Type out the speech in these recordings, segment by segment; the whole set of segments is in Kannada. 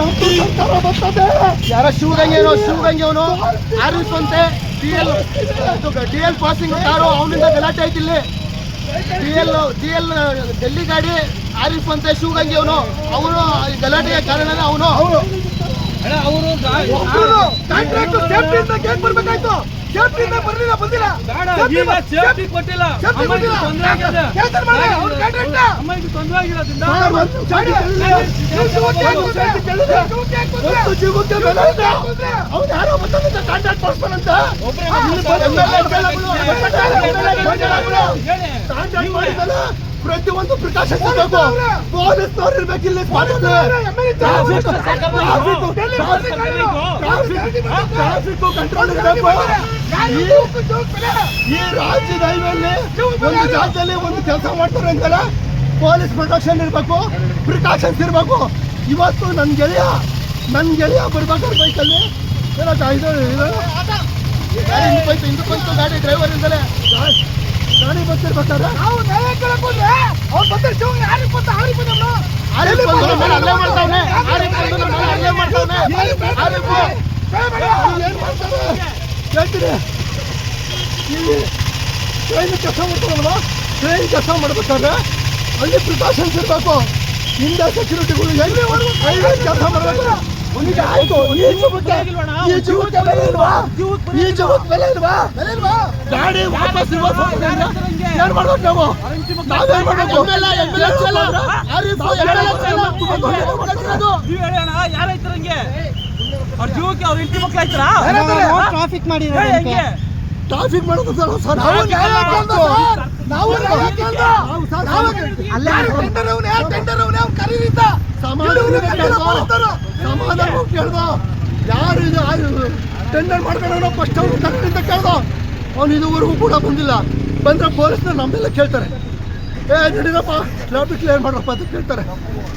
ನಮ್ದು ಸರ್ಕಾರ ಬರ್ತದೆ ಯಾರ ಶಿವಗಂಗೆ ಏನೋ ಶಿವಗಂಗೆ ಅವನು? ಆರಿಫ್ ಅಂತೆ D L D L passing car ಅವನಿಂದ ಗಲಾಟೆ ಆಯ್ತು ಇಲ್ಲಿ. D L D L Delhi ಗಾಡಿ ಆರಿಫ್ ಅಂತೆ ಅವನು. ಅವನು ಕಾರಣನೇ ಅವನು ಅವನು. ಅವರು ಕಾಂಟ್ರಾಕ್ಟ್ ಸೇಫ್ಟಿಯಿಂದ ಕೇಕ್ ಬರ್ಬೇಕಾಯ್ತು ಸೇಫ್ಟಿಯಿಂದ ಬರ್ಲಿಲ್ಲ ಬಂದಿಲ್ಲ ಸೇಫ್ಟಿ ಕೊಟ್ಟಿಲ್ಲ ಸೇಫ್ಟಿ ಅಮ್ಮನಿಗೆ ತೊಂದ್ರೆ ಆಗಿದೆ ಕ್ಯಾನ್ಸಲ್ ಮಾಡಿ ಅವ್ರ ಕಾಂಟ್ರಾಕ್ಟ್ ಅಮ್ಮನಿಗೆ ತೊಂದ್ರೆ ಆಗಿರೋದ್ರಿಂದ ಅವ್ನು ಯಾರೋ ಬಂದಂತ ಕಾಂಟ್ರಾಕ್ಟ್ ಅಂತ ಒಬ್ರೇ ಕಾಂಟ್ರಾಕ್ಟ್ ಮಾಡಿದಲ್ಲ ಪ್ರತಿಯೊಂದು ಪ್ರಿಕಾಷನ್ ತಗೋಬೇಕು ಪೊಲೀಸ್ನವ್ರು ಇರ್ಬೇಕು ಇಲ್ಲಿ ಟ್ರಾಫಿಕ್! ಕಂಟ್ರೋಲ್ ಇರಬೇಕು ಈ ರಾಜ್ಯದ ಹೈವೇಲಿ ಒಂದು ಜಾಗದಲ್ಲಿ ಒಂದು ಕೆಲಸ ಮಾಡ್ತಾರೆ ಅಂತಲ್ಲ ಪೊಲೀಸ್ ಪ್ರೊಟೆಕ್ಷನ್ ಇರಬೇಕು ಪ್ರಿಕಾಷನ್ಸ್ ಇರಬೇಕು. ಇವತ್ತು ನನ್ನ ಗೆಳೆಯ ನನ್ನ ಗೆಳೆಯ ಬರ್ಬೇಕಾದ್ರೆ ಬೈಕಲ್ಲಿ. ಏನೋ ಇದು ಬೈಕ್ ಗಾಡಿ ಹಿಂದೆ ಬಂತು ಹಿಂದೆ ಬಂತು ಗಾಡಿ ಡ್ರೈವರ್ ಇಂದಲೇ. ನಾವು ನ್ಯಾಯ ಕೇಳಕ್ ಹೋದ್ರೆ ಅವ್ರು ಬರ್ತಾರೆ ಶಿವ ಯಾರಿಗೆ ಬಂತ ಅವ್ರಿಗೆ ಬಂದವ್ನು ಆರಿಫ್ ಬಂದು ನಮ್ಮ ಮೇಲೆ ಹಲ್ಲೆ ಮಾಡ್ತಾವ್ನೆ. ಆರಿಫ್ ಬಂದು ನಮ್ಮ ಮೇಲೆ ಹಲ್ಲೆ ಮಾಡ್ತಾವ್ನೆ. ಆರಿಫ್ ಏನ್ ಮಾಡ್ತಾರೆ ಹೇಳ್ತೀನಿ. ಇಲ್ಲಿ ಟ್ರೈನ್ ಕೆಲಸ ಮಾಡ್ತಾರಲ್ವ ಟ್ರೈನ್ ಕೆಲಸ ಮಾಡ್ಬೇಕಾದ್ರೆ ಅಲ್ಲಿ ಪ್ರಿಕಾಷನ್ಸ್ ಇರಬೇಕು. ಹಿಂದೆ ಸೆಕ್ಯೂರಿಟಿಗಳು ಎಲ್ಲಿ ಕೆಲಸ ಮಾಡ್ಬೇಕು. ಗಾಡಿ ವಾಪಸ್. ಏನ್ ಮಾಡ್ಬೇಕು ನಾವು? ನಾವೇನ್ ಮಾಡ್ಬೇಕು? ಎಮ್ಮೆಲ್ಲ ಎಮ್ಮೆಲ್ಲ ಚಲ ಆರಿಫ್ ಎಮ್ಮೆಲ್ಲ ಚಲ ಮಾಡೋದು ನೀವ್ ಹೇಳೋಣ ಯಾರ ಹಂಗೆ? ಅವ್ರ ಜೀವಕ್ಕೆ ಅವ್ರ ಹೆಂಡತಿ ಮಕ್ಳು ಆಯ್ತಾರಾ ಟ್ರಾಫಿಕ್ ಮಾಡಿ ಟ್ರಾಫಿಕ್ ಮಾಡೋದು ಸರ್ ನಾವು ನಾವು ಕರೀರಿದ್ದ ಕೇಳ್ದ ಸಮಾಧಾನ ಕೇಳ್ದ. ಯಾರು ಇದು? ಯಾರು ಟೆಂಡರ್ ಮಾಡ್ಕೊಂಡು ಫಸ್ಟ್ ಅವ್ರು ತಂದಿಂದ ಕೇಳ್ದ. ಅವ್ನು ಇದುವರೆಗೂ ಕೂಡ ಬಂದಿಲ್ಲ. ಬಂದ್ರೆ ಪೊಲೀಸ್ನ ನಮ್ಮೆಲ್ಲ ಕೇಳ್ತಾರೆ. ಏ ನಡೀರಪ್ಪ. ಟ್ರಾಫಿಕ್ ಕ್ಲಿಯರ್ ಮಾಡ್ರಪ್ಪ ಅಂತ ಕೇಳ್ತಾರೆ.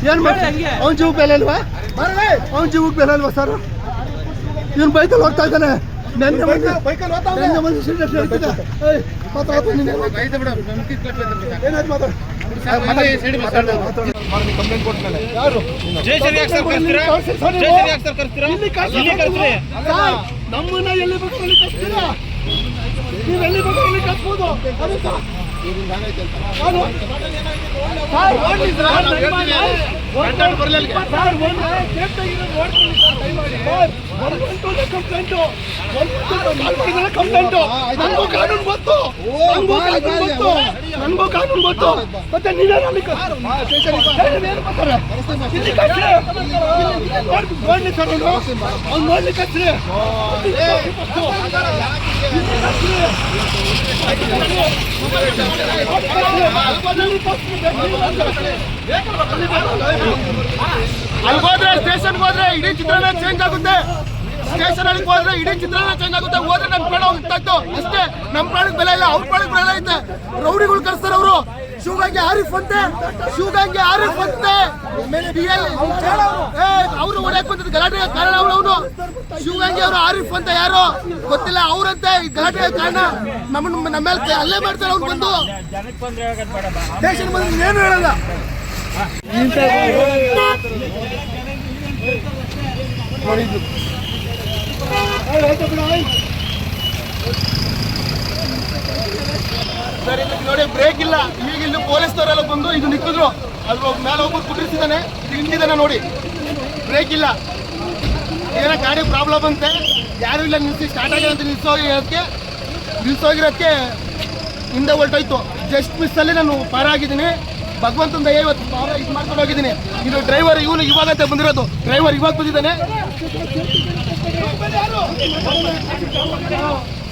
ಏನು ಮಾಡ್ತಾರೆ. ಅವ್ನ ಜೀವಕ್ಕೆ ಬೆಲೆ ಅಲ್ವಾ? ಅವ್ನ ಜೀವಕ್ಕೆ ಬೆಲೆ ಅಲ್ವಾ ಸರ್ ಇವನು ಬೈಕಲ್ಲಿ ಹೋಗ್ತಾ ಇದ್ದಾನೆ. ನೆನ್ನೆ ಮಂದಿ ನೆನ್ನೆ ಮಂದಿ ಸಿಗರೇಟ್ ಹೇಳ್ತಿದ್ದ. ಏಯ್ ಮಾತಾಡ್ತು ನೀನು. ಏನಾಯ್ತು ಮಾತಾಡು. ಯಾರು ಜಯಶ್ರೀ ಯಾಕೆ ಸರ್ ಕರ್ಸ್ತೀರಾ ಜಯಶ್ರೀ ಯಾಕೆ ಸರ್ ಇಲ್ಲಿ ನಮ್ಮನ್ನ ಎಲ್ಲಿ ಬೇಕಾದ್ರೂ ಅಲ್ಲಿ ಕರ್ತೀರಾ ನೀವು ಎಲ್ಲಿ ಕಳ್ಸ್ಬೋದು ಅದಕ್ಕೆ ಕಂಪ್ಲೇಂಟು. ನನಗೂ ಕಾನೂನು ಗೊತ್ತು ನನಗೂ ಕಾನೂನು ಗೊತ್ತು ನನಗೂ ಕಾನೂನು ಗೊತ್ತು ಮತ್ತೆ ನೀನೇ? ಇಲ್ಲಿ ನೋಡ್ಲಿ ಸರ್ ಅವ್ನು. ಅವ್ನು. ಇಲ್ಲಿ. ಸ್ಟೇಷನ್ ಸ್ಟೇಷನ್ಗೆ ಹೋದ್ರೆ ಇಡೀ ಚಿತ್ರಣ ಚೇಂಜ್ ಆಗುತ್ತೆ. ಸ್ಟೇಷನ್ ಅಲ್ಲಿ ಹೋದ್ರೆ ಇಡೀ ಚಿತ್ರಣ ಚೇಂಜ್ ಆಗುತ್ತೆ. ಹೋದ್ರೆ ನಮ್ಮ ಪ್ರಾಣ ಹೋಗ್ತಾ ಇತ್ತು ಅಷ್ಟೇ ನಮ್ಮ ಪ್ರಾಣಕ್ಕೆ ಬೆಲೆ ಇಲ್ಲ, ಅವ್ರ ಪ್ರಾಣಕ್ಕೆ ಬೆಲೆ ಐತೆ. ರೌಡಿಗಳು ಕಳಿಸ್ತಾರೆ ಅವರು. ಶಿವಗಂಗೆ ಆರಿಫ್ ಅಂತೆ, ಶಿವಗಂಗೆ ಆರಿಫ್ ಅಂತೆ. ಅವರು ಹೊಡೆಯಕ್ ಬಂದಿದ್ದು ಗಲಾಟೆ ಕಾರಣ ಅವರು ಅವನು. ಶಿವಗಂಗೆ ಅವರು ಆರಿಫ್ ಅಂತ ಯಾರು? ಗೊತ್ತಿಲ್ಲ, ಅವರಂತೆ. ಈ ಗಲಾಟೆ ಕಾರಣ ನಮ್ಮ ನಮ್ಮ ಮೇಲೆ ಅಲ್ಲೇ ಮಾಡ್ತಾರೆ ಅವ್ರು ಬಂದು. ದೇಶದ ಬಂದು ಏನು ಹೇಳಲ್ಲ. ಸರ್ ನೋಡಿ ಬ್ರೇಕ್ ಇಲ್ಲ. ಈಗ ಇಲ್ಲಿ ಪೊಲೀಸ್ನವರೆಲ್ಲ ಬಂದು ಇದು ನಿಂತಿದ್ರು. ಅದ್ರ ಮೇಲೆ ಒಬ್ಬರು ಕುದಿರ್ಸಿದ್ದಾನೆ. ಹಿಂದಿದ್ದಾನೆ ನೋಡಿ. ಬ್ರೇಕ್ ಇಲ್ಲ. ಏನೋ ಗಾಡಿ ಪ್ರಾಬ್ಲಮ್ ಅಂತೆ. ಯಾರು ಇಲ್ಲ, ನಿಲ್ಸಿ ಸ್ಟಾರ್ಟ್ ಆಗಿದೆ ಅಂತ ನಿಲ್ಸೋಗಿರೋದಕ್ಕೆ ನಿಲ್ಸೋಗಿರೋದಕ್ಕೆ ಹಿಂದೆ ಹೊರಟೋಯ್ತು. ಜಸ್ಟ್ ಮಿಸ್ಸಲ್ಲಿ ನಾನು ಪಾರಾಗಿದ್ದೀನಿ ಭಗವಂತನ ದಯ ಇವತ್ತು ಪಾರ ಇದು ಮಾಡ್ಕೊಂಡು ಹೋಗಿದ್ದೀನಿ. ಇದು ಡ್ರೈವರ್ ಇವನು ಇವಾಗಂತೆ ಬಂದಿರೋದು. ಡ್ರೈವರ್ ಇವಾಗ ಬಂದಿದ್ದಾನೆ.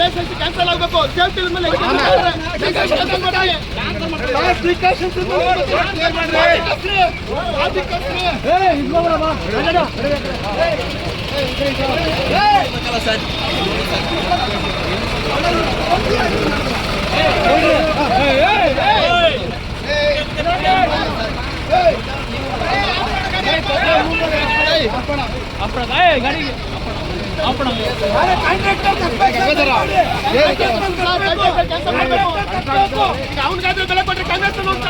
ಲೈಸೆನ್ಸ್ ಕ್ಯಾನ್ಸಲ್ ಆಗಬೇಕು ಸೇಫ್ಟಿ ಮೇಲೆ ಕ್ಯಾನ್ಸಲ್ ಮಾಡಿ ಮಾಡ್ರಿ ಅವನಿಗಾದ್ರೆ ಬೆಲೆ ಕೊಟ್ರೆ ಕಾಂಗ್ರೆಸ್ ಅಂತ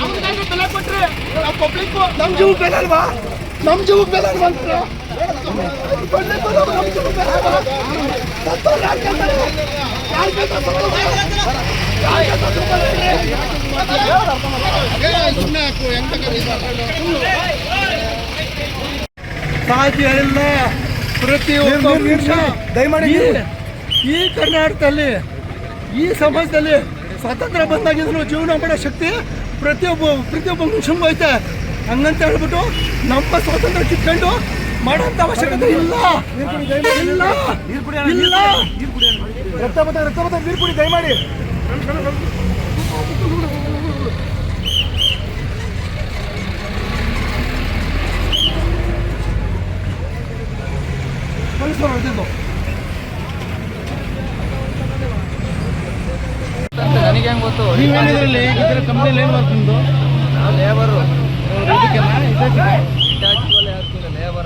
ಅವನಿಗಾದ್ರೆ ಬೆಲೆ ಕೊಟ್ರೆ ನಾವು ಪಬ್ಲಿಕ್ ನಮ್ ಜೀವಕ್ಕೆ ಬೆಲೆ ಅಲ್ವಾ ನಮ್ ಜೀವಕ್ಕೆ ಬೆಲೆ ಅಲ್ವಾ ಸತ್ತೋರು? ಸುಮ್ಮನೆ ಇಲ್ಲ ಪ್ರತಿಯೊಬ್ಬ ಮನುಷ್ಯ ದಯಮಾಡಿ ಈ- ಈ ಕರ್ನಾಟಕದಲ್ಲಿ ಈ ಸಮಾಜದಲ್ಲಿ ಸ್ವಾತಂತ್ರ್ಯ ಬಂದಾಗಿದ್ರು ಜೀವನ ಮಾಡೋ ಶಕ್ತಿ ಪ್ರತಿಯೊಬ್ಬ ಪ್ರತಿಯೊಬ್ಬ ಮನುಷ್ಯನಿಗೂ ಐತೆ. ಹಂಗಂತ ಹೇಳ್ಬಿಟ್ಟು ನಮ್ಮ ಸ್ವಾತಂತ್ರ್ಯ ಕಿತ್ಕೊಂಡು ಮಾಡೋಂಥ ಅವಶ್ಯಕತೆ ಇಲ್ಲ. ಇಲ್ಲ. ಇಲ್ಲ. ರಕ್ತ ಬತ್ತ ರಕ್ತ ಬತ್ತ ನೀರು ಕುಡಿ ದಯಮಾಡಿ. ನನಗೆ ಹೆಂಗೆ ಗೊತ್ತು? ನೀವೇನಿದ್ರಲ್ಲಿ ಕಂಪ್ನಿಲಿ ಏನು ವರ್ಕ್ ನಿಮ್ಮದು ಲೇಬರು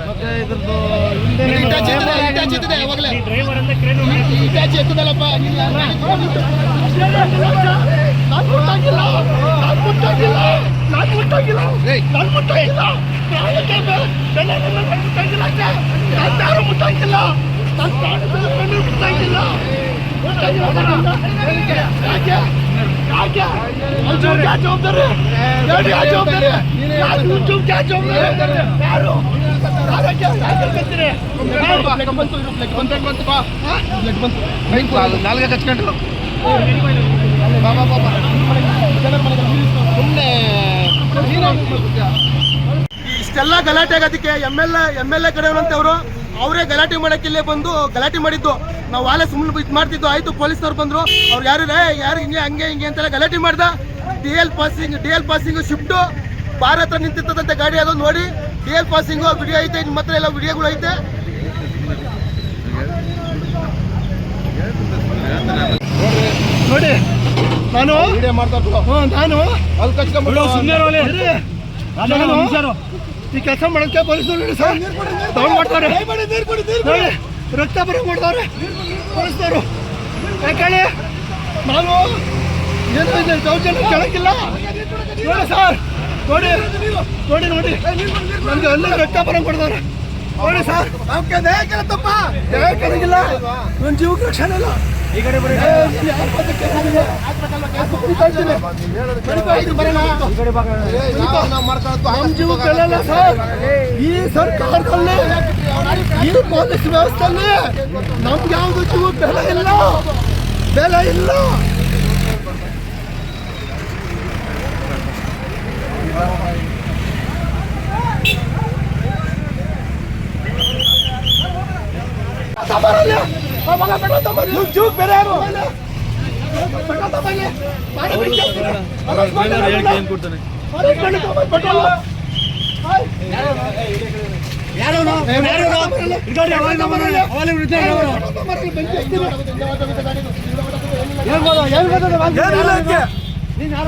ಮತ್ತೆ ಇದ್ರದ್ದು ನಾನು ಮುಟ್ಟಾಗಿಲ್ಲ ನಾನು ಮುಟ್ಟಾಗಿಲ್ಲ ನಾನು ಮುಟ್ಟಾಗಿಲ್ಲ ಯಾರು ಮುಟ್ಟಾಗಿಲ್ಲ ನನ್ನ ಪ್ರಾಣದ ಬೆಲೆ ಮುಟ್ಟಾಗಿಲ್ಲ. ಯಾಕೆ ಯಾಕೆ ಜವಾಬ್ದಾರಿ ಜವಾಬ್ದಾರಿ ಜವಾಬ್ದಾರಿ ಯಾರು ನಾಲ್ಗೆ ಕಚ್ಕೊಂಡ್ರು ಸುಮ್ಮನೆ ಇಷ್ಟೆಲ್ಲ ಗಲಾಟೆ ಆಗೋದಕ್ಕೆ M L M L A ಕಡೆಯವರು ಅವರೇ. ಗಲಾಟೆ ಮಾಡಕ್ಕೆ ಇಲ್ಲೇ ಬಂದು ಗಲಾಟೆ ಮಾಡಿದ್ದು. ನಾವು ವಾಲೆ ಸುಮ್ಮನೆ ಇದು ಮಾಡ್ತಿದ್ದು. ಆಯ್ತು ಪೊಲೀಸ್ನವ್ರು ಬಂದ್ರು. ಅವ್ರು ಯಾರು ರೇ ಯಾರು ಹಿಂಗೆ ಹಂಗೆ ಹಿಂಗೆ ಅಂತೆಲ್ಲ ಗಲಾಟೆ ಮಾಡ್ದ. D L passing D L passing shift Bharat ನಿಂತಿರ್ತದಂತೆ ಗಾಡಿ ಅದು ನೋಡಿ. ಡಿ ಎಲ್ ಪಾಸಿಂಗು ವಿಡಿಯೋ ಐತೆ ನಿಮ್ಮ ಹತ್ರ ಎಲ್ಲ ವಿಡಿಯೋಗಳು ಐತೆ. ನೋಡಿ ನಾನು ನಾನು ಅಲ್ಲಿ. ನಾನು ಈ ಕೆಲಸ ಮಾಡೋಕ್ಕೆ ಪೊಲೀಸರು ಮಾಡ್ತಾರೆ. ರಕ್ತ ಬರೋ ಮಾಡ್ತಾರೆ ಪೊಲೀಸರು ಯಾಕೇಳಿ ನಾನು ಏನು ಇದೆ ದೌರ್ಜನ್ಯ ಕೇಳಕ್ಕಿಲ್ಲ. ನೋಡಿ ಸರ್ ನೋಡಿ ನೋಡಿ ನೋಡಿ. ನಮ್ಗೆ ಎಲ್ಲ ರಕ್ತ ಬರೋ ಕೊಡ್ತಾರೆ ನೋಡಿ ಸರ್. ಯಾಕೆ ಕೇಳಕ್ಕಿಲ್ಲ ನನ್ನ ಜೀವಕ್ಕೆ ರಕ್ಷಣೆ ಇಲ್ಲ. ಈ ಕಡೆ ಬರೀ ಈ ಸರ್ಕಾರದಲ್ಲಿ ಈ ಪೊಲೀಸ್ ವ್ಯವಸ್ಥೆಯಲ್ಲಿ ನಮ್ಗೆ ಯಾವ್ದು ಜೀವ ಬೆಲೆ ಇಲ್ಲ. ಬೆಲೆ ಇಲ್ಲ.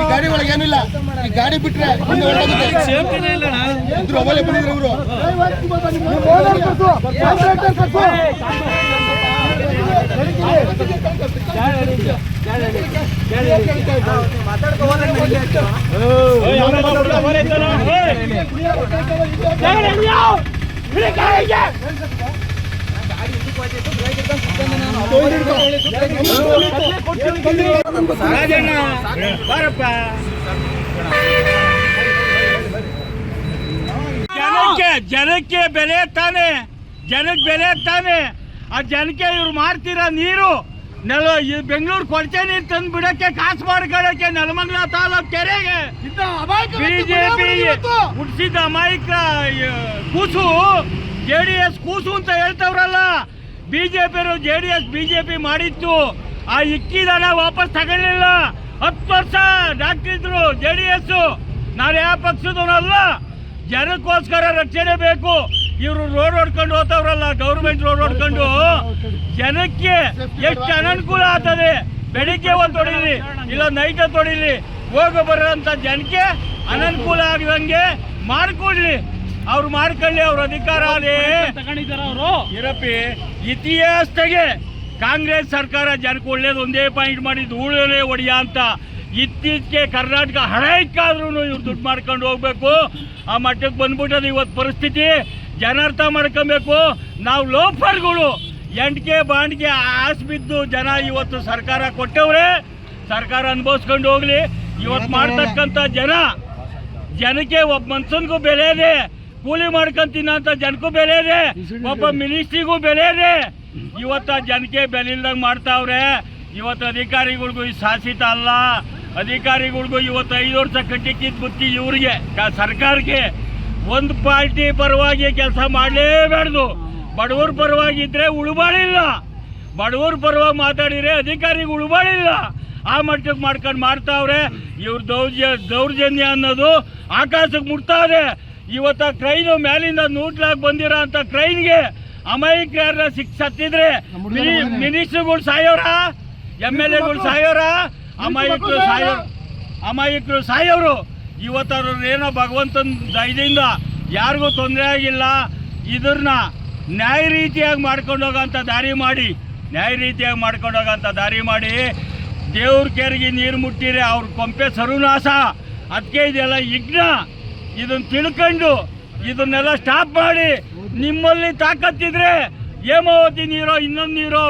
ಗಾಡಿ ಒಳಗೆ ಏನಿಲ್ಲ ಈ ಗಾಡಿ ಬಿಟ್ರೆ ಇದ್ರು ಅವಲೇ ಬಂದಿದ್ರು ಇವರು. ಜನಕ್ಕೆ ಜನಕ್ಕೆ ಬೆಲೆ ತಾನೆ ಜನಕ್ಕೆ ಬೆಲೆ ತಾನೆ ಆ ಜನಕ್ಕೆ ಇವ್ರು ಮಾಡ್ತಿರೋ ನೀರು ನೆಲ ಈ ಬೆಂಗಳೂರು ಕೊಡ್ತೇ ನೀರು ತಂದು ಬಿಡಕ್ಕೆ ಕಾಸು ಮಾಡ್ಕೊಳಕ್ಕೆ ನೆಲಮಂಗಲ ತಾಲೂಕ್ ಕೆರೆಗೆ. ಬಿಜೆಪಿ ಹುಟ್ಟಿಸಿದ ಅಮಾಯಕ ಕೂಸು ಜೆ ಡಿ ಎಸ್ ಕೂಸು ಅಂತ ಹೇಳ್ತವ್ರಲ್ಲ. BJP J D S BJP ಮಾಡಿತ್ತು. ಆ ಇಕ್ಕಿದನ ವಾಪಸ್ ತಗೊಳ್ಳಿಲ್ಲ. ಹತ್ತು ವರ್ಷ ಡಾಕ್ಟ್ರಿದ್ರು ಜೆ ಡಿ ಎಸ್ ನಾನು ಯಾವ ಪಕ್ಷದವನಲ್ಲ ಜನಕ್ಕೋಸ್ಕರ ರಕ್ಷಣೆ ಬೇಕು. ಇವರು ರೋಡ್ ಹೊಡ್ಕೊಂಡು ಹೋಗ್ತಾವ್ರಲ್ಲ ಗೌರ್ಮೆಂಟ್ ರೋಡ್ ಹೊಡ್ಕೊಂಡು. ಜನಕ್ಕೆ ಎಷ್ಟು ಅನನುಕೂಲ ಆಗ್ತದೆ? ಬೆಳಿಗ್ಗೆ ಒಂದು ತೊಡೀರಿ, ಇಲ್ಲ ನೈಟ್ ತೊಡೀರಿ, ಹೋಗ ಬರೋಂಥ ಜನಕ್ಕೆ ಅನನುಕೂಲ ಆಗದಂಗೆ ಮಾಡ್ಕೊಡ್ಲಿ. ಅವ್ರು ಮಾಡ್ಕೊಳ್ಳಿ, ಅವ್ರ ಅಧಿಕಾರ ಅವರು ಇರಪ್ಪಿ, ಇತಿಹಾಸದಾಗೆ ಕಾಂಗ್ರೆಸ್ ಸರ್ಕಾರ ಜನಕ್ಕೆ ಒಳ್ಳೇದು ಒಂದೇ ಪಾಯಿಂಟ್ ಮಾಡಿದ್ದು ಧೂಳೇ ಒಡೆಯ ಅಂತ. ಇತ್ತೀಚೆಗೆ ಕರ್ನಾಟಕ ಹಳೈಕಾದ್ರೂ ಇವ್ರು ದುಡ್ಡು ಮಾಡ್ಕೊಂಡು ಹೋಗ್ಬೇಕು. ಆ ಮಟ್ಟಕ್ಕೆ ಬಂದ್ಬಿಟ್ಟದ ಇವತ್ತು ಪರಿಸ್ಥಿತಿ. ಜನ ಅರ್ಥ ಮಾಡ್ಕೊಬೇಕು. ನಾವು ಲೋಫರ್ಗಳು. ಎಂಟಿಗೆ ಬಾಂಡ್ಗೆ ಆಸ್ ಬಿದ್ದು ಜನ ಇವತ್ತು ಸರ್ಕಾರ ಕೊಟ್ಟವ್ರೆ ಸರ್ಕಾರ ಅನುಭವಿಸ್ಕೊಂಡು ಹೋಗ್ಲಿ. ಇವತ್ತು ಮಾಡ್ತಕ್ಕಂಥ ಜನ ಜನಕ್ಕೆ ಒಬ್ಬ ಮನ್ಸನ್ಗೂ ಬೆಲೆ ಇದೆ. ಕೂಲಿ ಮಾಡ್ಕೊಂತೀನಿ ಅಂತ ಜನಕ್ಕೂ ಬೆಲೆ ಇದೆ. ಒಬ್ಬ ಮಿನಿಸ್ಟ್ರಿಗೂ ಬೆಲೆ ಇದೆ. ಇವತ್ತ ಜನಕ್ಕೆ ಬೆಲೆ ಇಲ್ದಂಗೆ ಮಾಡ್ತಾವ್ರೆ. ಇವತ್ತು ಅಧಿಕಾರಿಗಳಿಗೂ ಈ ಶಾಸಿತ ಅಲ್ಲ. ಅಧಿಕಾರಿಗಳಿಗೂ ಇವತ್ತು ಐದು ವರ್ಷ ಕಟ್ಟಿಕ್ಕಿದ್ ಬುತ್ತಿ ಇವ್ರಿಗೆ ಸರ್ಕಾರಕ್ಕೆ. ಒಂದು ಪಾರ್ಟಿ ಪರವಾಗಿ ಕೆಲಸ ಮಾಡಲೇಬಾರ್ದು. ಪರವಾಗಿ ಇದ್ರೆ ಉಳುಬಾಳಿಲ್ಲ. ಬಡವರ ಪರವಾಗಿ ಮಾತಾಡಿದ್ರೆ ಅಧಿಕಾರಿಗೆ ಉಳುಬಾಳಿಲ್ಲ. ಆ ಮಟ್ಟಕ್ಕೆ ಮಾಡ್ಕೊಂಡು ಮಾಡ್ತಾವ್ರೆ. ಇವ್ರ ದೌರ್ಜ ದೌರ್ಜನ್ಯ ಅನ್ನೋದು ಆಕಾಶಕ್ಕೆ ಮುಟ್ತಾವ್ರೆ ಇವತ್ತ ಕ್ರೈನು ಮೇಲಿಂದ ನೂಟ್ಲಾಕ್ ಬಂದಿರೋ ಅಂತ ಕ್ರೈನ್ಗೆ ಅಮಾಯಕರ ಸಿಕ್ ಸತ್ತಿದ್ರೆ ಮಿನಿಸ್ಟರ್ಗಳು ಸಾಯೋರ? ಎಂ ಎಲ್ ಎಗಳು ಸಾಯೋರ? ಅಮಾಯಕರು ಸಾಯೋ ಅಮಾಯಕರು ಸಾಯೋರು? ಇವತ್ತವ್ರು ಏನೋ ಭಗವಂತನ ದಯದಿಂದ ಯಾರಿಗೂ ತೊಂದರೆ ಆಗಿಲ್ಲ. ಇದನ್ನ ನ್ಯಾಯ ರೀತಿಯಾಗಿ ಮಾಡ್ಕೊಂಡು ಹೋಗೋಂಥ ದಾರಿ ಮಾಡಿ, ನ್ಯಾಯ ರೀತಿಯಾಗಿ ಮಾಡ್ಕೊಂಡು ಹೋಗೋಂಥ ದಾರಿ ಮಾಡಿ, ದೇವ್ರ ಕೆರೆಗೆ ನೀರು ಮುಟ್ಟಿರಿ ಅವ್ರ ಕೊಂಪೆ ಸರ್ವನಾಶ. ಅದಕ್ಕೆ ಇದೆಲ್ಲ ಯಜ್ಞ. ಇದನ್ನ ತಿಳ್ಕೊಂಡು ಇದನ್ನೆಲ್ಲ ಸ್ಟಾಪ್ ಮಾಡಿ, ನಿಮ್ಮಲ್ಲಿ ತಾಕತ್ತಿದ್ರೆ ಹೇಮಾವತಿ ನೀರೋ, ಇನ್ನೊಂದು ನೀರೋ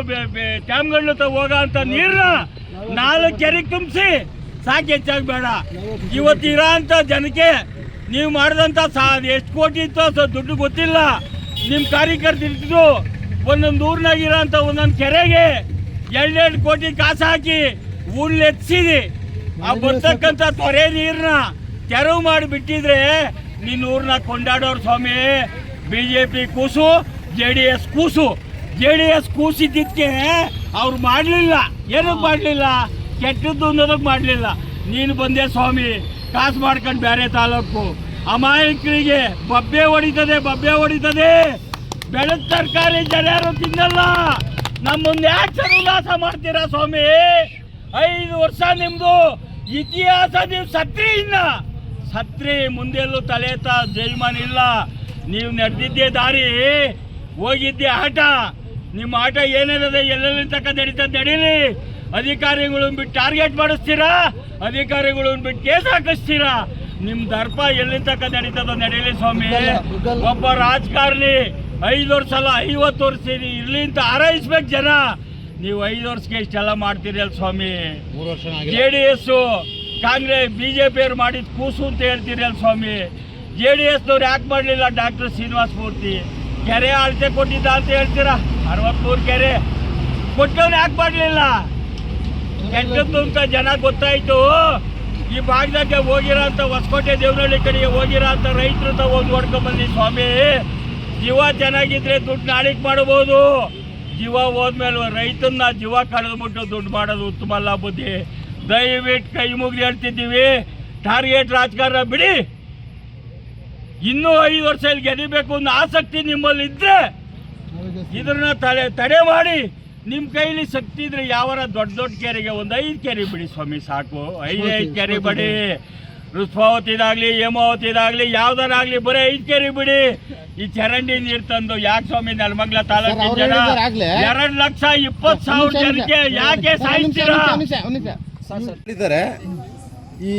ಟ್ಯಾಮ್ಗಳ ಹೋಗೋ ಅಂತ ನೀರನ್ನ ನಾಲ್ಕು ಕೆರೆಗೆ ತುಂಬಿಸಿ ಸಾಕು ಹೆಚ್ಚಾಗಿ ಬೇಡ. ಇವತ್ತು ಇರೋಂಥ ಜನಕ್ಕೆ ನೀವು ಮಾಡಿದಂಥ ಸಾ, ಎಷ್ಟು ಕೋಟಿ ಇತ್ತು ದುಡ್ಡು ಗೊತ್ತಿಲ್ಲ. ನಿಮ್ಮ ಕಾರ್ಯಕರ್ತರು ಒಂದೊಂದು ಊರಿನಾಗ ಒಂದೊಂದು ಕೆರೆಗೆ ಎರಡೆರಡು ಕೋಟಿ ಕಾಸು ಹಾಕಿ ಊರ್ಲಿ ಎತ್ಸಿದಿ. ಆ ಬರ್ತಕ್ಕಂಥ ತೊರೆ ನೀರನ್ನ ತೆರವು ಮಾಡಿ ಬಿಟ್ಟಿದ್ರೆ ನಿನ್ನ ಊರನ್ನ ಕೊಂಡಾಡೋರು ಸ್ವಾಮಿ ಬಿ ಜೆ ಪಿ ಕೂಸು, ಜೆ ಡಿ ಎಸ್ ಕೂಸು. ಜೆ ಡಿ ಎಸ್ ಕೂಸಿದ್ದಕ್ಕೆ ಅವ್ರು ಮಾಡಲಿಲ್ಲ. ಏನಕ್ಕೆ ಮಾಡಲಿಲ್ಲ? ಕೆಟ್ಟದ್ದು ಅನ್ನೋದಕ್ಕೆ ಮಾಡಲಿಲ್ಲ. ನೀನು ಬಂದೆ ಸ್ವಾಮಿ, ಕಾಸು ಮಾಡ್ಕೊಂಡು ಬೇರೆ ತಾಲೂಕು. ಅಮಾಯಕರಿಗೆ ಬಬ್ಬೆ ಹೊಡಿತದೆ ಬಬ್ಬೆ ಹೊಡಿತದೆ. ಬೆಳೆದ ತರಕಾರಿ ಜನರು ತಿನ್ನಲ್ಲ. ನಮ್ಮ ಮುಂದೆ ಯಾಕೆ ಉಲ್ಲಾಸ ಮಾಡ್ತೀರಾ ಸ್ವಾಮಿ? ಐದು ವರ್ಷ ನಿಮ್ಮದು ಇತಿಹಾಸ, ನೀವು ಸತ್ರಿ ಇನ್ನ. ಸತ್ರಿ ಮುಂದೆಲ್ಲೂ ತಲೆ ತ ಇಲ್ಲ. ನೀವು ನಡೆದಿದ್ದೇ ದಾರಿ, ಹೋಗಿದ್ದೆ ಆಟ. ನಿಮ್ಮ ಆಟ ಏನಿರದೆ ಎಲ್ಲೆಲ್ಲಿ ತಕ್ಕ ನಡೀತದೆ ನಡೀಲಿ. ಅಧಿಕಾರಿಗಳನ್ನ ಬಿಟ್ಟು ಟಾರ್ಗೆಟ್ ಮಾಡಿಸ್ತೀರಾ? ಅಧಿಕಾರಿಗಳನ್ನ ಬಿಟ್ಟು ಕೇಸ್ ಹಾಕಿಸ್ತೀರಾ? ನಿಮ್ ದರ್ಪ ಎಲ್ಲಿ ತಕ್ಕ ನಡೀತದ ನಡೀಲಿ ಸ್ವಾಮಿ. ಒಬ್ಬ ರಾಜಕಾರಣಿ ಐದು ವರ್ಷ ಅಲ್ಲ ಐವತ್ತು ವರ್ಷ ಇರ್ಲಿ ಅಂತ ಆರೈಸ್ಬೇಕು ಜನ. ನೀವು ಐದು ವರ್ಷಕ್ಕೆ ಇಷ್ಟೆಲ್ಲ ಮಾಡ್ತೀರಿ ಅಲ್ಲ ಸ್ವಾಮಿ. J D S Congress BJP ಅವ್ರು ಮಾಡಿದ ಕೂಸು ಅಂತ ಹೇಳ್ತೀರಿ ಅಲ್ಲ ಸ್ವಾಮಿ. ಜೆ ಡಿ ಎಸ್ನವ್ರು ಯಾಕೆ ಮಾಡಲಿಲ್ಲ ಡಾಕ್ಟರ್ ಶ್ರೀನಿವಾಸ ಮೂರ್ತಿ? ಕೆರೆ ಅಳತೆ ಕೊಟ್ಟಿದ್ದ ಅಂತ ಹೇಳ್ತೀರಾ? ಅರವತ್ಮೂರು ಕೆರೆ. ಕೊಟ್ಟವ್ರು ಯಾಕೆ ಮಾಡಲಿಲ್ಲ? ಕೆಟ್ಟದ್ದು ಅಂತ ಜನ ಗೊತ್ತಾಯ್ತು. ಈ ಭಾಗದಾಗ ಹೋಗಿರೋ ಅಂತ ಹೊಸಕೋಟೆ ದೇವನಹಳ್ಳಿ ಕಡೆಗೆ ಹೋಗಿರೋ ಅಂತ ರೈತರು ಹೋಗಿ ನೋಡ್ಕೊಂಡ್ ಬನ್ನಿ ಸ್ವಾಮಿ. ಜೀವ ಚೆನ್ನಾಗಿದ್ರೆ ದುಡ್ಡು ನಾಳಿಗೆ ಮಾಡಬಹುದು ಜೀವ ಹೋದ್ಮೇಲೆ ರೈತನ್ನ ಜೀವ ಕಳೆದ್ಬಿಟ್ಟು ದುಡ್ಡು ಮಾಡೋದು ಉತ್ತಮ ಅಲ್ಲ ಬುದ್ಧಿ. ದಯವಿಟ್ಟು ಕೈ ಮುಗಿದು ಹೇಳ್ತಿದ್ದೀವಿ. ಟಾರ್ಗೆಟ್ ರಾಜಕಾರಣ ಬಿಡಿ. ಇನ್ನೂ ಐದು ವರ್ಷ ಇಲ್ಲಿ ಗೆದಿಬೇಕು ಅನ್ನೋ ಆಸಕ್ತಿ ನಿಮ್ಮಲ್ಲಿ ಇದ್ರೆ ಇದನ್ನ ತಡೆ ತಡೆ ಮಾಡಿ. ನಿಮ್ಮ ಕೈಲಿ ಶಕ್ತಿ ಇದ್ರೆ ಯಾವರ ದೊಡ್ಡ ದೊಡ್ಡ ಕೆರೆಗೆ ಒಂದು ಐದು ಕೆರೆ ಬಿಡಿ ಸ್ವಾಮಿ ಸಾಕು. ಐದು ಐದು ಕೆರೆ ಬಿಡಿ. ರುಸ್ವಾವತಿದಾಗ್ಲಿ ಹೇಮಾವತಿದಾಗ್ಲಿ ಯಾವ್ದಾರಾಗ್ಲಿ ಬರೀ ಐದು ಕೆರೆ ಬಿಡಿ. ಈ ಚರಂಡಿ ನೀರು ತಂದು ಯಾಕೆ ಸ್ವಾಮಿ ನೆಲಮಂಗ್ಲ ತಾಲೂಕಿನ ಜನ ಎರಡು ಲಕ್ಷ ಇಪ್ಪತ್ತು ಸಾವಿರ ಜನಕ್ಕೆ ಯಾಕೆ ಸಾಯಿಸ್ತೀರಾ? ಈ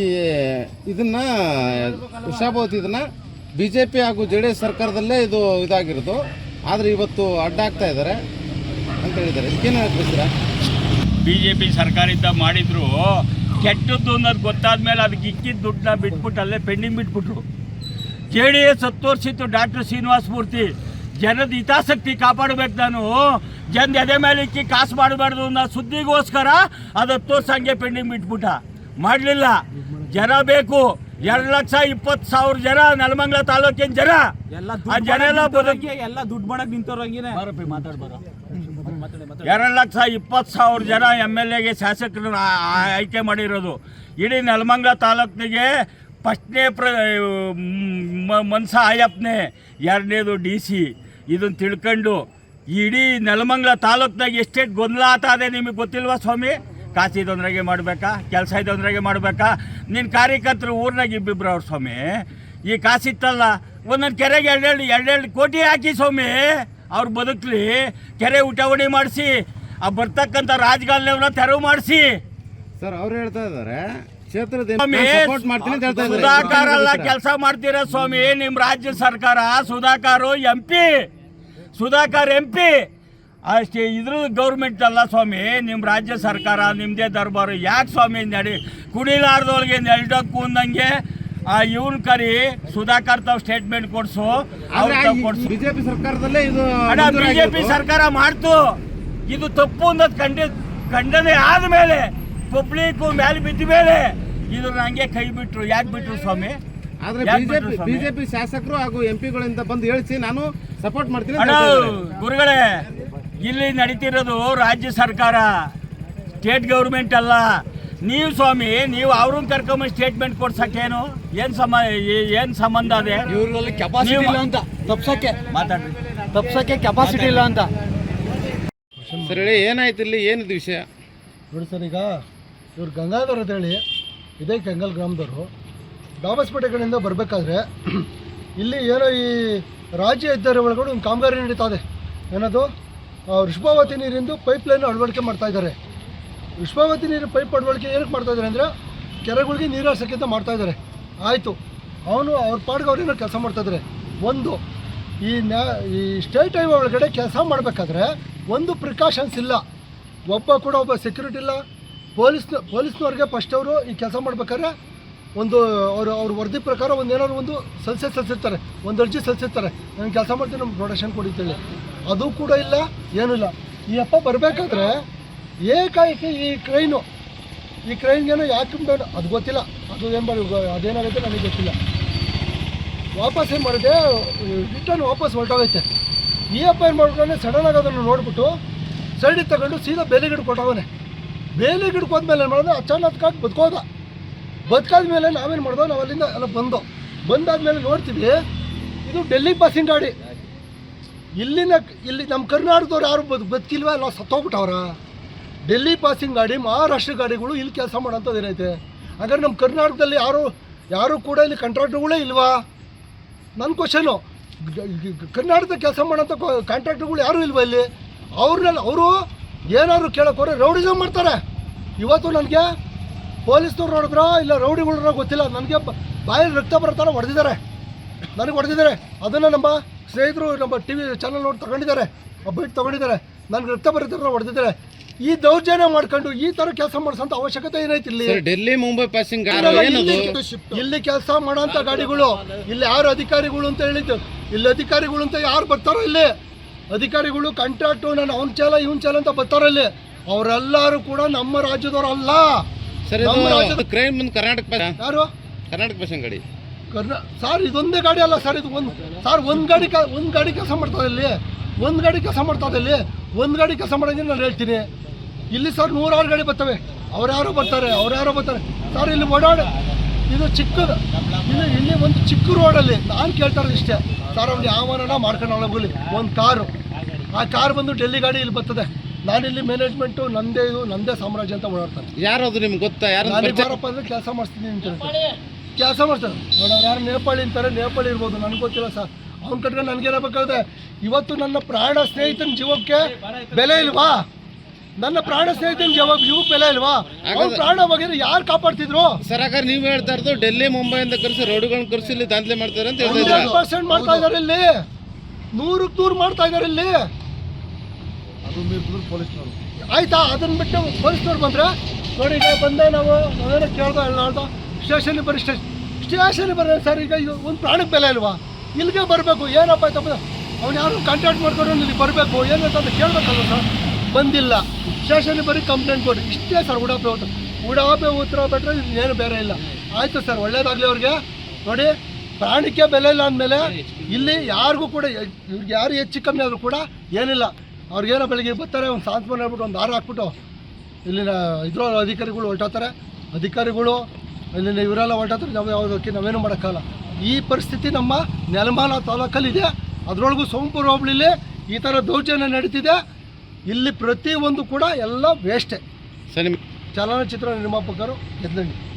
ಇದನ್ನ ಉಷಾಭವತಿ ಇದನ್ನ ಬಿ ಜೆ ಪಿ ಹಾಗೂ ಜೆ ಡಿ ಎಸ್ ಸರ್ಕಾರದಲ್ಲೇ ಇದು ಇದಾಗಿರೋದು. ಆದರೆ ಇವತ್ತು ಅಡ್ಡಾಗ್ತಾ ಇದ್ದಾರೆ. ಅಂತ ಹೇಳಿದ್ದಾರೆ. ಇದಕ್ಕೇನು ಹೇಳ್ತೀರಾ? ಬಿ ಜೆ ಪಿ ಸರ್ಕಾರದಿಂದ ಮಾಡಿದ್ರು ಕೆಟ್ಟದ್ದು ಅನ್ನೋದು ಗೊತ್ತಾದ ಮೇಲೆ ಅದಕ್ಕೆ ಇಕ್ಕಿದ ದುಡ್ಡನ್ನ ಬಿಟ್ಬಿಟ್ಟು ಅಲ್ಲೇ ಪೆಂಡಿಂಗ್ ಬಿಟ್ಬಿಟ್ರು. ಜೆ ಡಿ ಎಸ್ ಹತ್ತು ವರ್ಷಿತ್ತು ಡಾಕ್ಟರ್ ಶ್ರೀನಿವಾಸ ಮೂರ್ತಿ. ಜನದ ಹಿತಾಸಕ್ತಿ ಕಾಪಾಡಬೇಕು ನಾನು. ಜನ ಎದೆ ಮೇಲೆ ಇಕ್ಕಿ ಕಾಸು ಮಾಡಬಾರ್ದು ಅನ್ನೋ ಸುದ್ದಿಗೋಸ್ಕರ ಅದು ಹತ್ತು ವರ್ಷ ಹಂಗೆ ಪೆಂಡಿಂಗ್ ಬಿಟ್ಬಿಟ್ಟ. ಮಾಡಲಿಲ್ಲ. ಜನ ಬೇಕು. ಎರಡು ಲಕ್ಷ ಇಪ್ಪತ್ತು ಸಾವಿರ ಜನ ನೆಲಮಂಗ್ಲ ತಾಲೂಕಿನ ಜನ. ಎಲ್ಲ ಆ ಜನ ಎಲ್ಲ ಬದುಕಿ ಎಲ್ಲ ದುಡ್ಡು ಮಾಡಕ್ಕೆ ನಿಂತವ್ರಂಗೆ ಹಂಗೇನೆ ಎರಡು ಲಕ್ಷ ಇಪ್ಪತ್ತು ಸಾವಿರ ಜನ ಎಂ ಎಲ್ ಎಗೆ ಶಾಸಕರನ್ನ ಆಯ್ಕೆ ಮಾಡಿರೋದು. ಇಡೀ ನೆಲಮಂಗ್ಲ ತಾಲೂಕಿಗೆ ಫಸ್ಟ್ನೇ ಪ್ರ ಮನ್ಸ ಆಯಪ್ಪನೇ, ಎರಡನೇದು ಡಿ ಸಿ. ಇದನ್ನು ತಿಳ್ಕೊಂಡು ಇಡೀ ನೆಲಮಂಗಲ ತಾಲೂಕ್ನಾಗ ಎಷ್ಟೇ ಗೊಂದಲ ಆತಾದೆ ನಿಮಗೆ ಗೊತ್ತಿಲ್ವಾ ಸ್ವಾಮಿ? ಕಾಸಿ ಇದೊಂದ್ರಾಗೆ ಮಾಡಬೇಕಾ? ಕೆಲಸ ಇದೊಂದ್ರಾಗೆ ಮಾಡಬೇಕಾ? ನಿನ್ನ ಕಾರ್ಯಕರ್ತರು ಊರಿನಾಗ ಇಬ್ಬಿಬ್ರು ಅವ್ರು ಸ್ವಾಮಿ. ಈ ಕಾಸಿತ್ತಲ್ಲ ಒಂದೊಂದು ಕೆರೆಗೆ ಎರಡೆರಡು ಎರಡೆರಡು ಕೋಟಿ ಹಾಕಿ ಸ್ವಾಮಿ. ಅವ್ರು ಬದುಕಲಿ ಕೆರೆ ಉಟಾವಣೆ ಮಾಡಿಸಿ ಆ ಬರ್ತಕ್ಕಂಥ ರಾಜಕಾಲುವೆನ ತೆರವು ಮಾಡಿಸಿ. ಸರ್ ಅವ್ರು ಹೇಳ್ತಾ ಇದ್ದಾರೆ ಸುಧಾಕರ್ ಅಲ್ಲ ಕೆಲಸ ಮಾಡ್ತೀರ ಸ್ವಾಮಿ? ನಿಮ್ ರಾಜ್ಯ ಸರ್ಕಾರ Sudhakar M P Sudhakar M P ಅಷ್ಟೇ ಇದ್ರ ಗೌರ್ಮೆಂಟ್ ಅಲ್ಲ ಸ್ವಾಮಿ ನಿಮ್ಮ ರಾಜ್ಯ ಸರ್ಕಾರ ನಿಮ್ಮದೇ ದರ್ಬಾರು. ಯಾಕೆ ಸ್ವಾಮಿ ನಡಿ ಕುಡಿಲಾರ್ದೊಳಗೆ ನೆಲ್ಡಕ್ಕು ಅಂದಂಗೆ ಆ ಇವನ್ ಕರಿ ಸುಧಾಕರ್ ತಾವ್ ಸ್ಟೇಟ್ಮೆಂಟ್ ಕೊಡ್ಸು ಬಿಜೆಪಿ ಸರ್ಕಾರದಲ್ಲೇ ಇದು ಬಿಜೆಪಿ. ಸರ್ಕಾರ ಮಾಡ್ತು ಇದು ತಪ್ಪು ಅನ್ನೋದು ಖಂಡಿ ಖಂಡನೆ ಆದ್ಮೇಲೆ ಪಬ್ಲಿಕ್ ಮೇಲೆ ಬಿದ್ದ ಮೇಲೆ ಇದ್ರ ನಂಗೆ ಕೈ ಬಿಟ್ರು ಯಾಕೆ ಬಿಟ್ರು ಸ್ವಾಮಿ ಆದ್ರೆ ಬಿಜೆಪಿ? ಬಿಜೆಪಿ ಶಾಸಕರು ಹಾಗೂ ಎಂಪಿಗಳಿಂದ ಬಂದು ಹೇಳಿಸಿ ನಾನು ಸಪೋರ್ಟ್ ಮಾಡ್ತೀನಿ. ಗುರುಗಳೇ ಇಲ್ಲಿ ನಡೀತಿರೋದು ರಾಜ್ಯ ಸರ್ಕಾರ ಸ್ಟೇಟ್ ಗೌರ್ಮೆಂಟ್ ಅಲ್ಲ ನೀವು ಸ್ವಾಮಿ ನೀವು ಅವ್ರನ್ನ ಕರ್ಕೊಂಬ ಸ್ಟೇಟ್ಮೆಂಟ್ ಕೊಡ್ಸಕ್ಕೇನು? ಏನ್ ಸಮ ಏನ್ ಸಂಬಂಧ ಅದೇ? ಇವ್ರಲ್ಲಿ ಕೆಪಾಸಿಟಿ ಇಲ್ಲ ಅಂತ. ತಪ್ಸಕ್ಕೆ. ಮಾತಾಡ್ರಿ. ತಪ್ಸಕ್ಕೆ ಕೆಪಾಸಿಟಿ ಇಲ್ಲ ಅಂತ. ಸರ್ ಹೇಳಿ ಏನಾಯ್ತು ಇಲ್ಲಿ? ಏನಿದು ವಿಷಯ? ನೋಡಿ ಸರ್ ಈಗ ಇವ್ರು ಗಂಗಾಧರ್ ಅಂತ ಹೇಳಿ ಇದೇ ಕೆಂಗಲ್ ಗ್ರಾಮದವರು. ಡಾಬಸ್ಪೇಟೆ ಕಡೆಯಿಂದ ಬರಬೇಕಾದ್ರೆ ಇಲ್ಲಿ ಏನೋ ಈ ರಾಜ್ಯ ಹೆದ್ದಾರಿ ಒಳಗಡೆ ಒಂದು ಕಾಮಗಾರಿ ನಡೀತಾ ಇದೆ. ಏನದು? ಋಷಭಾವತಿ ವೃಷಭಾವತಿ ನೀರಿಂದು ಪೈಪ್ ಲೈನ್ ಅಳವಡಿಕೆ ಮಾಡ್ತಾ ಇದ್ದಾರೆ. ವೃಷಭಾವತಿ ನೀರು ಪೈಪ್ ಅಳವಡಿಕೆ ಏನಕ್ಕೆ ಮಾಡ್ತಾ ಇದ್ದಾರೆ ಅಂದರೆ ಕೆರೆಗಳಿಗೆ ನೀರು ಹಾರ್ಸೋಕ್ಕೆ ಅಂತ ಮಾಡ್ತಾ ಇದ್ದಾರೆ. ಆಯಿತು. ಅವನು ಅವ್ರ ಪಾಡ್ಗೆ ಅವ್ರೇನೋ ಕೆಲಸ ಮಾಡ್ತಾ ಇದ್ದಾರೆ. ಒಂದು, ಈ ನ್ಯಾ, ಈ ಸ್ಟೇಟ್ ಹೈವೇ ಒಳಗಡೆ ಕೆಲಸ ಮಾಡಬೇಕಾದ್ರೆ ಒಂದು ಪ್ರಿಕಾಷನ್ಸ್ ಇಲ್ಲ. ಒಬ್ಬ ಕೂಡ ಒಬ್ಬ ಸೆಕ್ಯೂರಿಟಿ ಇಲ್ಲ. ಪೊಲೀಸ್ ಪೊಲೀಸ್ನವ್ರಿಗೆ ಫಸ್ಟ್ ಅವರು ಈ ಕೆಲಸ ಮಾಡ್ಬೇಕಾದ್ರೆ ಒಂದು ಅವರು, ಅವ್ರ ವರದಿ ಪ್ರಕಾರ ಒಂದು ಏನಾದ್ರು ಒಂದು ಸಲ್ಸೆ ಸಲ್ಸಿರ್ತಾರೆ. ಒಂದು ಅರ್ಜಿ ಸಲ್ಸಿರ್ತಾರೆ. ನಾನು ಕೆಲಸ ಮಾಡ್ತೀನಿ ನಮ್ಮ ಪ್ರೊಡಕ್ಷನ್ ಕೊಡಿತೇಳಿ ಅದು ಕೂಡ ಇಲ್ಲ, ಏನೂ ಇಲ್ಲ. ಈ ಅಪ್ಪ ಬರಬೇಕಾದ್ರೆ ಏಕಾಏಕಿ ಈ ಕ್ರೈನು ಈ ಕ್ರೈನ್ಗೇನು ಯಾಕೆ ಬೇಡ ಅದು ಗೊತ್ತಿಲ್ಲ. ಅದು ಏನು ಮಾಡಿ ಅದೇನಾಗುತ್ತೆ ನನಗೆ ಗೊತ್ತಿಲ್ಲ. ವಾಪಸ್ ಏನು ಮಾಡಿದೆ ರಿಟರ್ನ್ ವಾಪಸ್ ಹೊರಟೋಗೈತೆ. ಈ ಅಪ್ಪ ಏನು ಮಾಡ್ಬಿಟ್ಟಾನೆ ಸಡನ್ನಾಗಿ ಅದನ್ನು ನೋಡಿಬಿಟ್ಟು ಸೈಡಿಗೆ ತಗೊಂಡು ಸೀದಾ ಬೇಲಿ ಗಿಡಕ್ಕೆ ಕೊಟ್ಟವನೆ. ಬೇಲಿ ಗಿಡಕ್ಕೆ ಹೋದ್ಮೇಲೆ ಏನು ಮಾಡಿದೆ ಅಚಾನಕ್ಕಾಗಿ ಬದುಕೋದ. ಬದುಕಾದ ಮೇಲೆ ನಾವೇನು ಮಾಡ್ದೋ? ನಾವು ಅಲ್ಲಿಂದ ಎಲ್ಲ ಬಂದೋ. ಬಂದಾದ್ಮೇಲೆ ನೋಡ್ತೀವಿ, ಇದು ಡೆಲ್ಲಿ ಪಾಸಿಂಗ್ ಗಾಡಿ ಇಲ್ಲಿನ ಇಲ್ಲಿ ನಮ್ಮ ಕರ್ನಾಟಕದವ್ರು ಯಾರು ಬದು ಬದುಕಿಲ್ವಾ? ಎಲ್ಲ ಸತ್ತೋಗ್ಬಿಟ್ಟವ್ರ? ಡೆಲ್ಲಿ ಪಾಸಿಂಗ್ ಗಾಡಿ, ಮಹಾರಾಷ್ಟ್ರ ಗಾಡಿಗಳು ಇಲ್ಲಿ ಕೆಲಸ ಮಾಡೋಂಥದ್ದು ಏನೈತೆ? ಹಾಗಾದ್ರೆ ನಮ್ಮ ಕರ್ನಾಟಕದಲ್ಲಿ ಯಾರು ಯಾರು ಕೂಡ ಇಲ್ಲಿ ಕಾಂಟ್ರಾಕ್ಟ್ರುಗಳೇ ಇಲ್ವಾ? ನನ್ನ ಕ್ವಶನು ಕರ್ನಾಟಕದ ಕೆಲಸ ಮಾಡೋಂಥ ಕಾಂಟ್ರಾಕ್ಟ್ರುಗಳು ಯಾರೂ ಇಲ್ವಾ ಇಲ್ಲಿ? ಅವ್ರನ್ನ ಅವರು ಏನಾದ್ರು ಕೇಳೋಕೋರೆ ರೌಡಿಸಮ್ ಮಾಡ್ತಾರೆ. ಇವತ್ತು ನನಗೆ ಪೊಲೀಸ್ನವ್ರು ನೋಡಿದ್ರ ಇಲ್ಲ ರೌಡಿಗಳು ಗೊತ್ತಿಲ್ಲ. ನನಗೆ ಬಾಯಲ್ಲಿ ರಕ್ತ ಬರೋ ಹೊಡೆದಿದ್ದಾರೆ. ನನಗೆ ಹೊಡೆದಿದ್ದಾರೆ. ಅದನ್ನು ನಮ್ಮ ಸ್ನೇಹಿತರು ನಮ್ಮ ಟಿ ವಿ ಚಾನಲ್ ನೋಡಿ ತಗೊಂಡಿದ್ದಾರೆ. ಬೈಟ್ ತಗೊಂಡಿದ್ದಾರೆ. ನನಗೆ ರಕ್ತ ಬರೀತಾರೆ ಹೊಡೆದಿದ್ದಾರೆ. ಈ ದೌರ್ಜನ್ಯ ಮಾಡ್ಕೊಂಡು ಈ ತರ ಕೆಲಸ ಮಾಡಿಸೋಂತ ಅವಶ್ಯಕತೆ ಏನೈತಿ ಇಲ್ಲಿ? ಡೆಲ್ಲಿ ಮುಂಬೈ ಪಾಸಿಂಗ್ ಇಲ್ಲ, ಕೆಲಸ ಮಾಡೋಂಥ ಗಾಡಿಗಳು ಇಲ್ಲಿ ಯಾರು ಅಧಿಕಾರಿಗಳು ಅಂತ ಹೇಳಿದ್ದು? ಇಲ್ಲಿ ಅಧಿಕಾರಿಗಳು ಅಂತ ಯಾರು ಬರ್ತಾರೋ ಇಲ್ಲಿ? ಅಧಿಕಾರಿಗಳು ಕಾಂಟ್ರಾಕ್ಟು ನಾನು ಅವ್ನ ಚಾಲ ಇವನ್ ಚಾಲ ಅಂತ ಬರ್ತಾರೋ ಇಲ್ಲಿ? ಅವರೆಲ್ಲರೂ ಕೂಡ ನಮ್ಮ ರಾಜ್ಯದವರಲ್ಲ. ನಮ್ಮ ರಾಜ್ಯದ ಕ್ರೈಮ್ ಕರ್ನಾಟಕ ಯಾರು? ಕರ್ನಾಟಕ ಪಾಸಿಂಗ್ ಗಾಡಿ. ಕರ್ನಾ ಸರ್ ಇದೊಂದೇ ಗಾಡಿ ಅಲ್ಲ ಸರ್ ಇದು ಒಂದು ಸರ್ ಒಂದು ಗಾಡಿ ಒಂದು ಗಾಡಿ ಕೆಲಸ ಮಾಡ್ತದೆ ಇಲ್ಲಿ. ಒಂದು ಗಾಡಿ ಕೆಲಸ ಮಾಡ್ತದೆ ಇಲ್ಲಿ. ಒಂದು ಗಾಡಿ ಕೆಲಸ ಮಾಡೋಂಗೆ ನಾನು ಹೇಳ್ತೀನಿ. ಇಲ್ಲಿ ಸರ್ ನೂರಾರು ಗಾಡಿ ಬರ್ತವೆ. ಅವ್ರ್ಯಾರೋ ಬರ್ತಾರೆ ಅವ್ರ್ಯಾರೋ ಬರ್ತಾರೆ. ಸರ್ ಇಲ್ಲಿ ಓಡಾಡ. ಇದು ಚಿಕ್ಕದು. ಇಲ್ಲಿ ಇಲ್ಲಿ ಒಂದು ಚಿಕ್ಕ ರೋಡಲ್ಲಿ ನಾನು ಕೇಳ್ತಾ ಇರೋದು ಇಷ್ಟೇ. ಸರ್ ಅವ್ನು ಯಾವನ ಮಾಡ್ಕೊಂಡು ಹೋಗಲಿ ಒಂದು ಕಾರು. ಆ ಕಾರ್ ಬಂದು ಡೆಲ್ಲಿ ಗಾಡಿ ಇಲ್ಲಿ ಬರ್ತದೆ. ನಾನಿಲ್ಲಿ ಮ್ಯಾನೇಜ್ಮೆಂಟು ನಂದೇ ಇದು ನಂದೇ ಸಾಮ್ರಾಜ್ಯ ಅಂತ ಓಡಾಡ್ತಾನೆ ಯಾರದು ನಿಮ್ಗೆ ಗೊತ್ತಾ? ಯಾರು ನಾನು ಬಾರಪ್ಪ ಅಂದ್ರೆ ಕೆಲಸ ಮಾಡ್ತೀನಿ ಅಂತ ಕೆಲಸ ಮಾಡ್ತಾರೆ ನೋಡೋ ಯಾರು ನೇಪಾಳಿ ಅಂತಾರೆ ನೇಪಾಳಿ ಇರ್ಬೋದು. ನನಗೆ ಗೊತ್ತಿಲ್ಲ ಸರ್. ಅವ್ನ ಕಟ್ಕೊಂಡು ನನಗೇನಾಗಬೇಕಾದ್ರೆ ಇವತ್ತು ನನ್ನ ಪ್ರಾಣ ಸ್ನೇಹಿತನ ಜೀವಕ್ಕೆ ಬೆಲೆ ಇಲ್ವಾ? ನನ್ನ ಪ್ರಾಣ ಸ್ನೇಹಿತನ ಜವಾಬ್ ಜೀವಕ್ಕೆ ಬೆಲೆ ಇಲ್ವಾ? ಪ್ರಾಣ ಹೋಗಿದ್ರೆ ಯಾರು ಕಾಪಾಡ್ತಿದ್ರು? ಸರ್ ಹಾಗಾದ್ರೆ ನೀವು ಹೇಳ್ತಾ ಇರೋದು ಡೆಲ್ಲಿ ಮುಂಬೈಯಿಂದ ಕರೆಸಿ ರೋಡ್ಗಳನ್ನ ಕರೆಸಿ ಇಲ್ಲಿ ದಾಂಧಲೆ ಮಾಡ್ತಾರೆ ಅಂತ ಹೇಳ್ತಾ ಹಂಡ್ರೆಡ್ ಪರ್ಸೆಂಟ್ ಮಾಡ್ತಾ ಇದಾರೆ ಇಲ್ಲಿ. ನೂರಕ್ಕೆ ನೂರು ಮಾಡ್ತಾ ಇದಾರೆ ಇಲ್ಲಿ. ಆಯ್ತಾ? ಅದನ್ನ ಬಿಟ್ಟು ಪೊಲೀಸ್ನವ್ರು ಬಂದ್ರೆ ನೋಡಿ ಈಗ ಬಂದೆ ನಾವು ನಾವೇನೋ ಕೇಳ್ದೆ ಹೇಳ್ದ ಸ್ಟೇಷನ್ಗೆ ಬರೀ ಸ್ಟೇಷನ್ ಸ್ಟೇಷನ್ಗೆ ಬರ್ರಿ ಸರ್ ಈಗ ಇದು ಒಂದು ಪ್ರಾಣಕ್ಕೆ ಬೆಲೆ ಇಲ್ವಾ? ಇಲ್ಲಿಗೆ ಬರಬೇಕು. ಏನಪ್ಪ ಆಯ್ತಪ್ಪ? ಅವ್ನು ಯಾರು ಕಾಂಟ್ಯಾಕ್ಟ್ ಮಾಡ್ಕೊಂಡು ಇಲ್ಲಿ ಬರಬೇಕು. ಏನಂತ ಅಂತ ಕೇಳಬೇಕಲ್ಲ ಸರ್? ಬಂದಿಲ್ಲ. ಸ್ಟೇಷನ್ಗೆ ಬರೀ ಕಂಪ್ಲೇಂಟ್ ಕೊಡಿ ಇಷ್ಟೇ ಸರ್ ಉಡಾಪೆ ಉತ್ತರ ಉಡಾಪೆ, ಉತ್ತರ ಬಿಟ್ಟರೆ ಇನ್ನೇನು ಬೇರೆ ಇಲ್ಲ. ಆಯಿತು ಸರ್ ಒಳ್ಳೇದಾಗಲಿ ಅವ್ರಿಗೆ. ನೋಡಿ, ಪ್ರಾಣಿಕೆ ಬೆಲೆ ಇಲ್ಲ ಅಂದಮೇಲೆ ಇಲ್ಲಿ ಯಾರಿಗೂ ಕೂಡ, ಇವ್ರಿಗೆ ಯಾರು ಹೆಚ್ಚು ಕಮ್ಮಿ ಆದರೂ ಕೂಡ ಏನಿಲ್ಲ. ಅವ್ರಿಗೇನೋ ಬೆಳಗ್ಗೆ ಬರ್ತಾರೆ, ಒಂದು ಸಾಂತ್ವನ ಹೇಳ್ಬಿಟ್ಟು ಒಂದು ದಾರ ಹಾಕ್ಬಿಟ್ಟು ಇಲ್ಲಿನ ಇದ್ರ ಅಧಿಕಾರಿಗಳು ಹೊರಟೋತಾರೆ ಅಧಿಕಾರಿಗಳು ಇಲ್ಲಿನ ಇವರೆಲ್ಲ ಹೊರಟೋತಾರೆ ನಾವು ಯಾವುದಕ್ಕೆ ನಾವೇನು ಮಾಡೋಕ್ಕಲ್ಲ ಈ ಪರಿಸ್ಥಿತಿ ನಮ್ಮ ನೆಲಮಾಲ ತಾಲೂಕಲ್ಲಿದೆ. ಅದರೊಳಗೂ ಸೋಂಪುರ ಹೋಬಳಿಲಿ ಈ ಥರ ದೌರ್ಜನ್ಯ ನಡೀತಿದೆ. ಇಲ್ಲಿ ಪ್ರತಿಯೊಂದು ಕೂಡ ಎಲ್ಲ ವೇಸ್ಟೇ ಸಿನಿಮಾ ಚಲನಚಿತ್ರ ನಿರ್ಮಾಪಕರು ಎದ್ದಂಡಿ